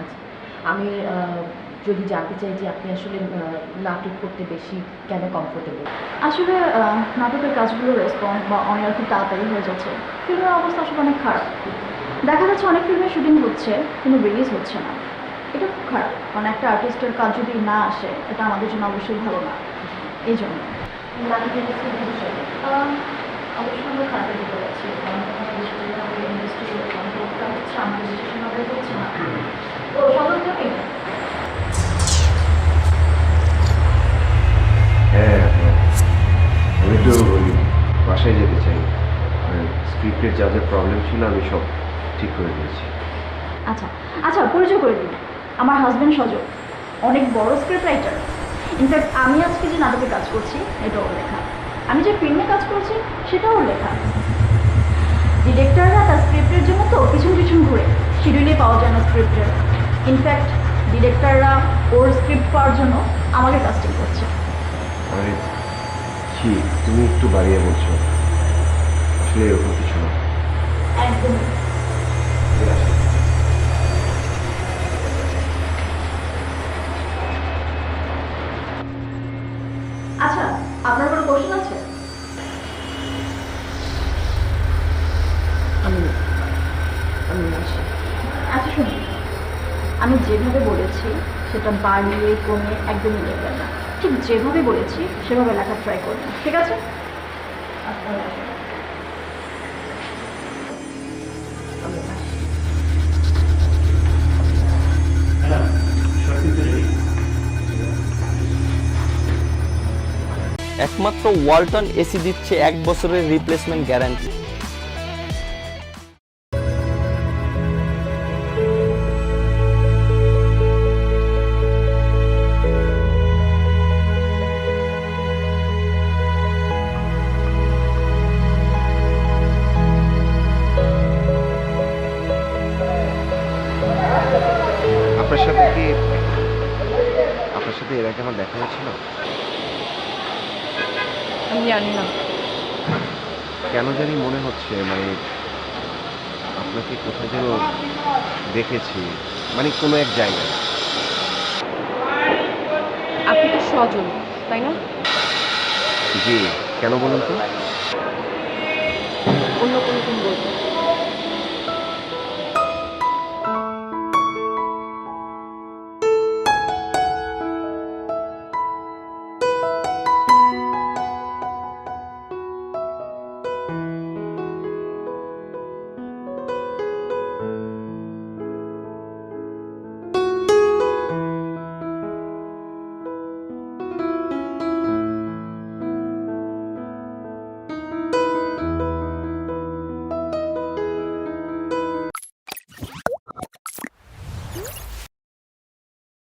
আচ্ছা। আমি যদি জানতে চাই যে আপনি আসলে নাটক করতে বেশি কেন কমফোর্টেবল আসলে নাটকের কাজগুলো রেসপন্স বা অনেক খুব তাড়াতাড়ি হয়ে যাচ্ছে। ফিল্মের অবস্থা আসলে অনেক খারাপ। দেখা যাচ্ছে অনেক ফিল্মের শুটিং হচ্ছে কিন্তু রিলিজ হচ্ছে না। এটা খুব খারাপ। কারণ একটা আর্টিস্টের কাজ যদি না আসে এটা আমাদের জন্য অবশ্যই ভালো না। এই জন্য। নাটক ইন্ডাস্ট্রি ভবিষ্যতে আহ, অবশ্যই আমরা খারাপের দিকে যাচ্ছি। কারণ ইন্ডাস্ট্রি হচ্ছে আমাদের হচ্ছে না তো সদর থেকে হ্যাঁ হ্যাঁ আমি তো বাসায় যেতে চাই। স্ক্রিপ্টের যা যা প্রবলেম ছিল আমি সব ঠিক করে দিয়েছি। আচ্ছা আচ্ছা পরিচয় করে দিন। আমার হাজব্যান্ড সজল অনেক বড় স্ক্রিপ্ট রাইটার ইনফ্যাক্ট আমি আজকে যে নাটকে কাজ করছি এটা ওর লেখা। আমি যে ফিল্মে কাজ করছি সেটাও ওর লেখা। ডিরেক্টররা তার স্ক্রিপ্টের জন্য তো পিছন পিছন ঘুরে শিডিউলে পাওয়া যায় না স্ক্রিপ্টের ইনফ্যাক্ট ডিরেক্টররা ওর স্ক্রিপ্ট পাওয়ার জন্য আমাকে কাস্টিং করছে। আরে কি? তুমি একটু বাড়িয়ে বলছো। আসলে এরকম কিছু না। একদম আচ্ছা আপনার কোনো কোশ্চেন আছে? আমি আমি আচ্ছা। শুনুন। আমি যেভাবে বলেছি সেটা বাড়িয়ে কমে একদমই লিখবেন না। ঠিক যেভাবে বলেছি, সেভাবে লেখা ট্রাই করবেন ঠিক আছে? একমাত্র ওয়ালটন এসি দিচ্ছে এক বছরের রিপ্লেসমেন্ট গ্যারান্টি আপনার সাথে কি আপনার সাথে এর আগে আমার দেখা হয়েছিল? আমি জানি না। কেন জানি মনে হচ্ছে মানে আপনাকে কোথায় যেন দেখেছি মানে কোনো এক জায়গায়। আপনি তো সজল তাই না? জি কেন বলুন তো? অন্য কোনো